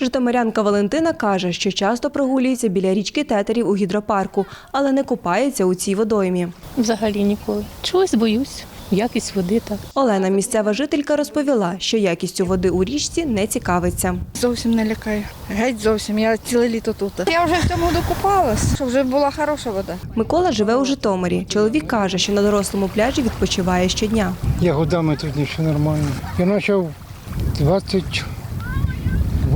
Житомирянка Валентина каже, що часто прогулюється біля річки Тетерів у гідропарку, але не купається у цій водоймі. Взагалі ніколи. Чогось боюсь. Якість води так. Олена, місцева жителька, розповіла, що якістю води у річці не цікавиться. Зовсім не лякає. Геть зовсім. Я ціле літо тут. Я вже в цьому году купалась, щоб вже була хороша вода. Микола живе у Житомирі. Чоловік каже, що на дорослому пляжі відпочиває щодня. Я годами тут нічого нормально. Я почав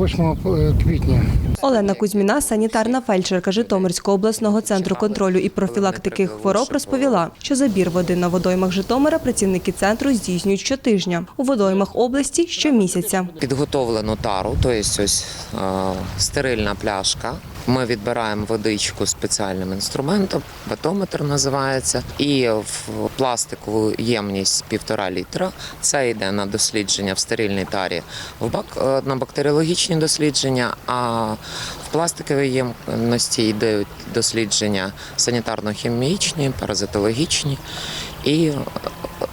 28 квітня. Олена Кузьміна, санітарна фельдшерка Житомирського обласного центру контролю і профілактики хвороб, розповіла, що забір води на водоймах Житомира працівники центру здійснюють щотижня. У водоймах області щомісяця. Підготовлено тару, тобто ось е, стерильна пляшка. Ми відбираємо водичку спеціальним інструментом, батометр називається, і в пластикову ємність півтора літра. Це йде на дослідження в стерильній тарі в бак е, на бактеріологічні дослідження. А в пластиковій ємності йдуть дослідження санітарно-хімічні, паразитологічні і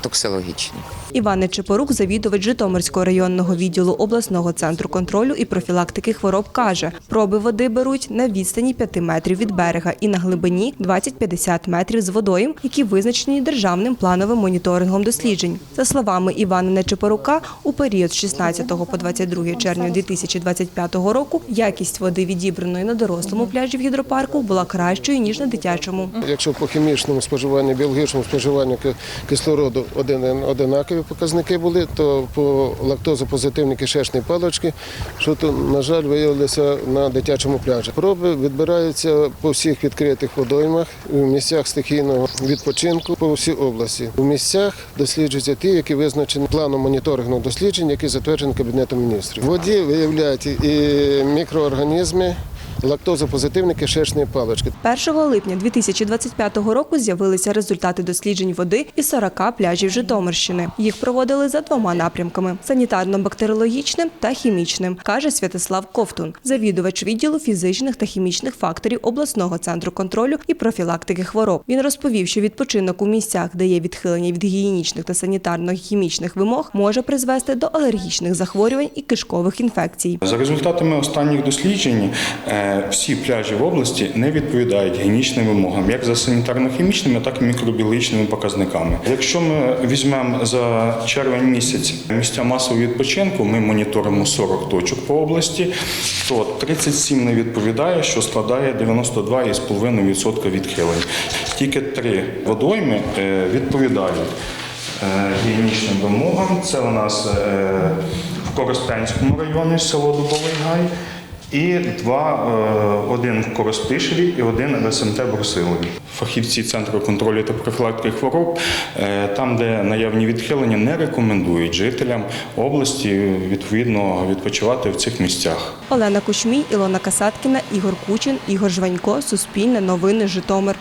токсилогічні. Іван Нечипорук, завідувач Житомирського районного відділу обласного центру контролю і профілактики хвороб, каже, проби води беруть на відстані 5 метрів від берега і на глибині 20-50 метрів з водойм, які визначені державним плановим моніторингом досліджень. За словами Івана Нечипорука, у період з 16 по 22 червня 2025 року якість води, відібраної на дорослому пляжі в гідропарку, була кращою ніж на дитячому. Якщо по хімічному споживанню, біологічному споживанню кислороду один, одинакові показники були, то по лактозопозитивній кишечній паличці, що то, на жаль, виявилося на дитячому пляжі. Проби відбираються по всіх відкритих водоймах, в місцях стихійного відпочинку по всій області. У місцях досліджуються ті, які визначені планом моніторингного досліджень, який затверджений Кабінетом міністрів. В воді виявляють і мікроорганізми, лактозопозитивні кишечні палички. 1 липня 2025 року з'явилися результати досліджень води із 40 пляжів Житомирщини. Їх проводили за двома напрямками: санітарно-бактеріологічним та хімічним, каже Святослав Ковтун, завідувач відділу фізичних та хімічних факторів обласного центру контролю і профілактики хвороб. Він розповів, що відпочинок у місцях, де є відхилення від гігієнічних та санітарно-хімічних вимог, може призвести до алергічних захворювань і кишкових інфекцій. За результатами останніх досліджень, е, всі пляжі в області не відповідають гігієнічним вимогам, як за санітарно-хімічними, так і мікробіологічними показниками. Якщо ми візьмемо за червень місяць місця масового відпочинку, ми моніторимо 40 точок по області, то 37 не відповідає, що складає 92,5% відхилень. Тільки три водойми е, відповідають е, гігієнічним вимогам. Це у нас е, в Коростенському районі село Дубовий Гай. І два, е, один в Коростишеві і один в СМТ Брусилові. Фахівці Центру контролю та профілактики хвороб, е, там, де наявні відхилення, не рекомендують жителям області відповідно відпочивати в цих місцях. Олена Кушмій, Ілона Касаткіна, Ігор Кучин, Ігор Жванько, Суспільне, Новини, Житомир.